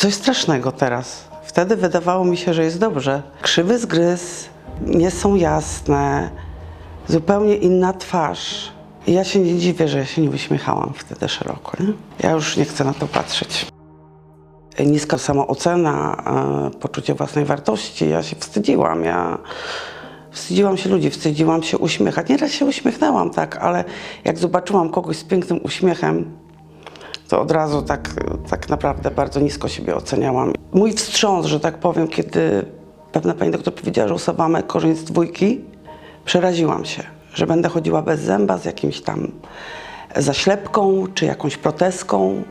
coś strasznego teraz. Wtedy wydawało mi się, że jest dobrze. Krzywy zgryz, nie są jasne, zupełnie inna twarz. I ja się nie dziwię, że ja się nie uśmiechałam wtedy szeroko. Nie? Ja już nie chcę na to patrzeć. Niska samoocena, e, poczucie własnej wartości. Ja się wstydziłam. Ja wstydziłam się ludzi, wstydziłam się uśmiechać. Nieraz się uśmiechnęłam, tak, ale jak zobaczyłam kogoś z pięknym uśmiechem, to od razu tak, tak naprawdę bardzo nisko siebie oceniałam. Mój wstrząs, że tak powiem, kiedy pewna pani doktor powiedziała, że usuwamy korzeń z dwójki, przeraziłam się, że będę chodziła bez zęba z jakimś tam zaślepką czy jakąś protezką.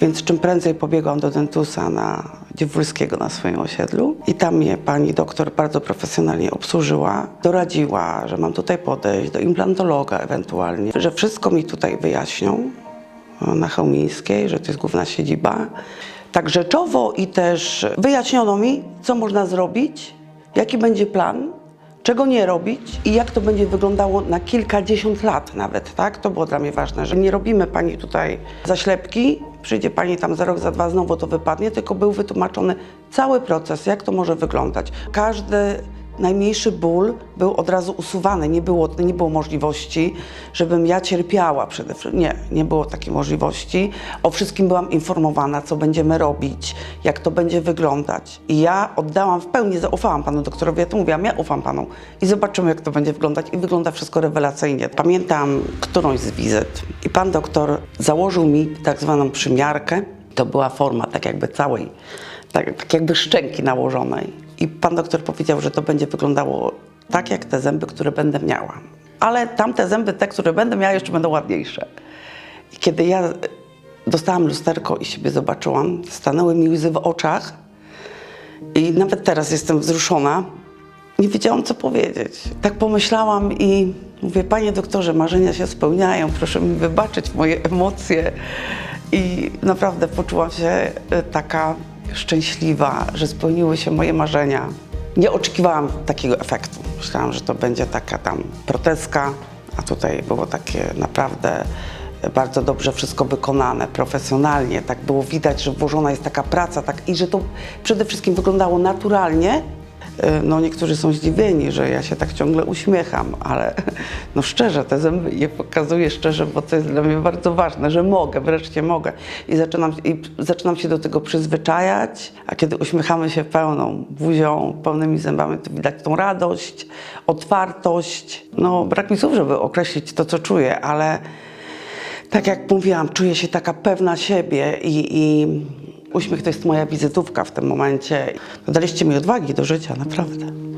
Więc czym prędzej pobiegłam do dentusa na Dziewulskiego na swoim osiedlu i tam mnie pani doktor bardzo profesjonalnie obsłużyła, doradziła, że mam tutaj podejść do implantologa ewentualnie, że wszystko mi tutaj wyjaśnią na Chełmińskiej, że to jest główna siedziba. Tak rzeczowo i też wyjaśniono mi, co można zrobić, jaki będzie plan, czego nie robić i jak to będzie wyglądało na kilkadziesiąt lat nawet, tak? To było dla mnie ważne, że nie robimy pani tutaj zaślepki, przyjdzie pani tam za rok, za dwa, znowu to wypadnie, tylko był wytłumaczony cały proces, jak to może wyglądać. Każdy najmniejszy ból był od razu usuwany. Nie było, nie było możliwości, żebym ja cierpiała przede wszystkim. Nie, nie było takiej możliwości. O wszystkim byłam informowana, co będziemy robić, jak to będzie wyglądać. I ja oddałam w pełni, zaufałam panu doktorowi, ja to mówiłam, ja ufam panu i zobaczymy, jak to będzie wyglądać. I wygląda wszystko rewelacyjnie. Pamiętam którąś z wizyt i pan doktor założył mi tak zwaną przymiarkę. To była forma tak jakby całej, tak, tak jakby szczęki nałożonej. I pan doktor powiedział, że to będzie wyglądało tak, jak te zęby, które będę miała. Ale tamte zęby, te, które będę miała, jeszcze będą ładniejsze. I kiedy ja dostałam lusterko i siebie zobaczyłam, stanęły mi łzy w oczach. I nawet teraz jestem wzruszona. Nie wiedziałam, co powiedzieć. Tak pomyślałam i mówię, panie doktorze, marzenia się spełniają, proszę mi wybaczyć moje emocje. I naprawdę poczułam się e, taka szczęśliwa, że spełniły się moje marzenia. Nie oczekiwałam takiego efektu. Myślałam, że to będzie taka tam protezka, a tutaj było takie naprawdę bardzo dobrze wszystko wykonane, profesjonalnie. Tak było widać, że włożona jest taka praca tak, i że to przede wszystkim wyglądało naturalnie. E, No niektórzy są zdziwieni, że ja się tak ciągle uśmiecham, ale no szczerze, te zęby je pokazuję szczerze, bo to jest dla mnie bardzo ważne, że mogę, wreszcie mogę. I zaczynam, i zaczynam się do tego przyzwyczajać, a kiedy uśmiechamy się pełną buzią, pełnymi zębami, to widać tą radość, otwartość. No brak mi słów, żeby określić to, co czuję, ale tak jak mówiłam, czuję się taka pewna siebie i, i uśmiech to jest moja wizytówka w tym momencie. Daliście mi odwagi do życia, naprawdę.